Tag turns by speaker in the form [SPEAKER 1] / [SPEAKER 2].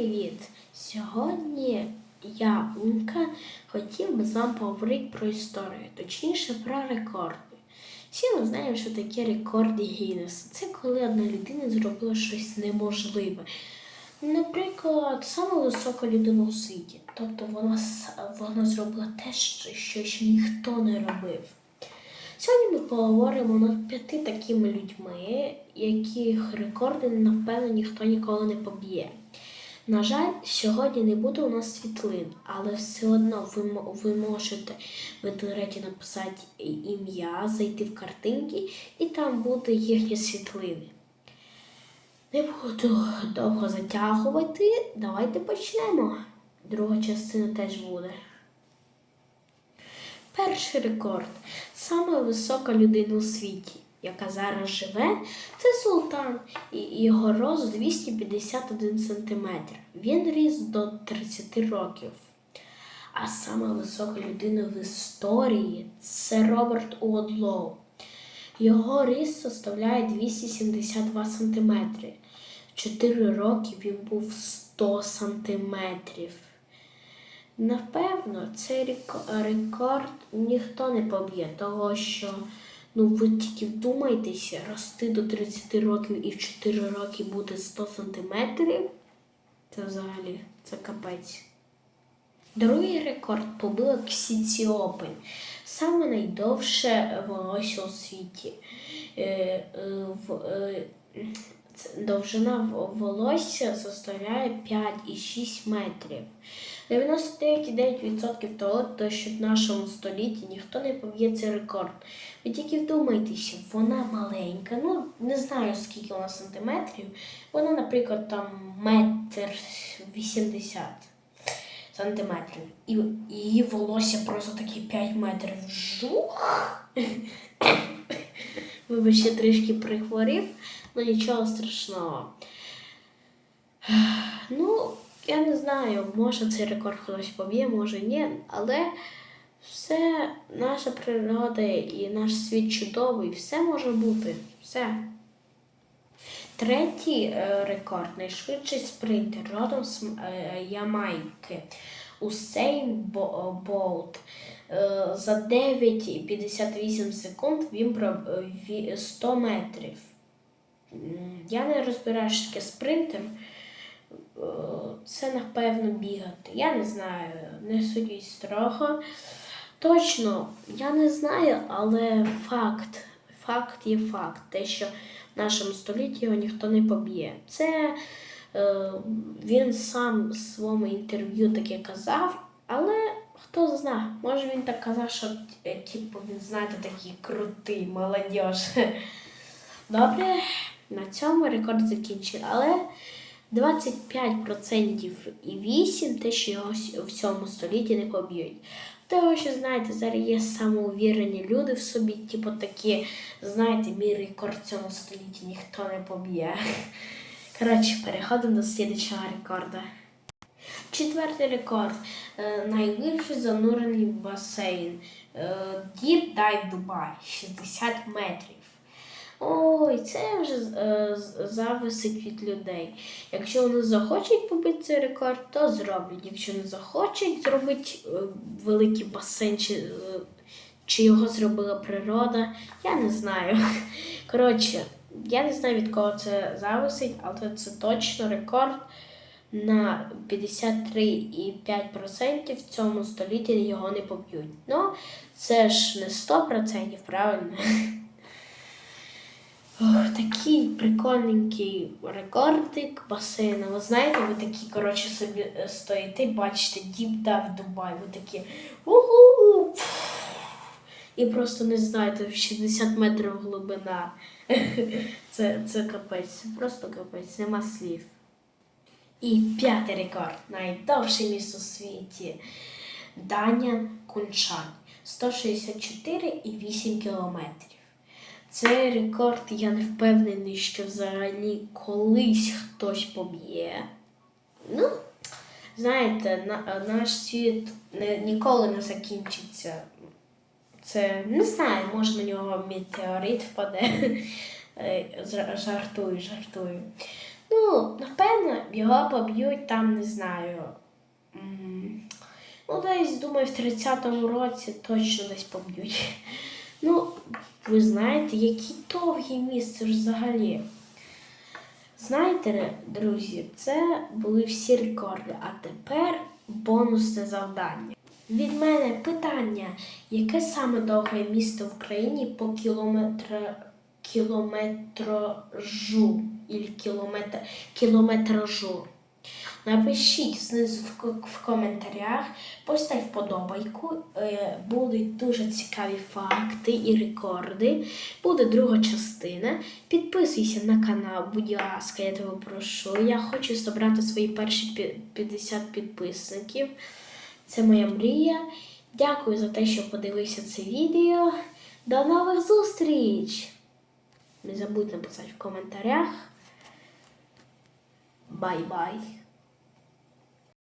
[SPEAKER 1] привіт! Сьогодні я, Умка, хотів би з вами поговорити про історію, точніше про рекорди. Всі ми знаємо, що таке рекорди Гіннеса. Це коли одна людина зробила щось неможливе. Наприклад, саме висока людина у світі. Тобто вона, вона зробила те, що, ще ніхто не робив. Сьогодні ми поговоримо над п'яти такими людьми, яких рекорди, напевно, ніхто ніколи не поб'є. На жаль, сьогодні не буде у нас світлин, але все одно ви, ви можете в інтернеті написати ім'я, зайти в картинки, і там буде їхні світлини. Не буду довго затягувати. Давайте почнемо. Друга частина теж буде. Перший рекорд. Саме висока людина у світі, яка зараз живе, це султан. Його рост 251 см. Він ріс до 30 років. А саме висока людина в історії це Роберт Уодлоу. Його ріст составляє 272 см. В 4 роки він був 100 сантиметрів. Напевно, цей рекорд ніхто не поб'є, того що ну ви тільки вдумайтеся, рости до 30 років і в 4 роки бути 100 сантиметрів. Це взагалі це капець. Другий рекорд побила Ксіціопень. Саме найдовше волосся у світі. Е, е, е, довжина волосся составляє 5,6 метрів. 99,9% того, то, що в нашому столітті ніхто не поб'є цей рекорд. Ви тільки вдумайтеся, вона маленька, ну не знаю скільки вона сантиметрів. Вона, наприклад, там метр вісімдесят сантиметрів. І і її волосся просто такі 5 метрів. Жух. Вибачте, трішки прихворів, але нічого страшного. Ну, я не знаю, може цей рекорд хтось поб'є, може ні, але все, наша природа і наш світ чудовий, все може бути. Все. Третій е, рекорд найшвидший спринтер родом з е, Ямайки. Усейн Бо- Болт. Е, За 9,58 секунд він пробіг 100 метрів. Я не розбираю, що таке спринтер. Е, Це напевно бігати. Я не знаю, не судіть строго. Точно, я не знаю, але факт. Факт є факт. Те, що в нашому столітті його ніхто не поб'є. Це е, він сам в своєму інтерв'ю таке казав, але хто знає, може він так казав, що е, типу, він, знаєте, такий крутий, молодіж. Добре, на цьому рекорд закінчив, але 25% і 8 те, що його в цьому столітті не поб'ють. Того, що знаєте, зараз є самоувірені люди в собі, типу такі, знаєте, мій рекорд в цьому столітті ніхто не поб'є. Коротше, переходимо до слідчого рекорда. Четвертий рекорд. Е, найглибший занурений басейн. Е, Deep Dive Dubai 60 метрів. Ой, це вже е, зависить від людей. Якщо вони захочуть побити цей рекорд, то зроблять. Якщо не захочуть зробити е, великий басейн, чи, е, чи його зробила природа, я не знаю. Коротше, я не знаю від кого це зависить, але це точно рекорд на 53,5% в цьому столітті його не поб'ють. Ну, це ж не 100%, правильно? Такий прикольненький рекордик басейну. Ви знаєте, ви такі, коротше, собі е, стоїте, бачите, Deep Dive Дубай. Ви такі уху! І просто не знаєте, 60 метрів глибина. Це, це капець, просто капець, нема слів. І п'ятий рекорд. Найдовше місто у світі. Даня Куншань. 164,8 кілометрів. Цей рекорд я не впевнений, що взагалі колись хтось поб'є. Ну, знаєте, на, наш світ не, ніколи не закінчиться. Це не знаю, може на нього метеорит впаде. Е, Жартую, жартую. Ну, напевно, його поб'ють там, не знаю. Ну, десь, думаю, в 30-му році точно десь поб'ють. Ну, ви знаєте, які довгі місце ж взагалі. Знаєте, друзі, це були всі рекорди, а тепер бонусне завдання. Від мене питання, яке саме довге місто в Україні по кілометра... кілометражу і кілометр... кілометражу? Напишіть знизу в, ко- в коментарях, постав вподобайку. Е, Будуть дуже цікаві факти і рекорди. Буде друга частина. Підписуйся на канал, будь ласка, я тебе прошу. Я хочу зібрати свої перші 50 підписників. Це моя мрія. Дякую за те, що подивився це відео. До нових зустріч! Не забудь написати в коментарях. Бай-бай!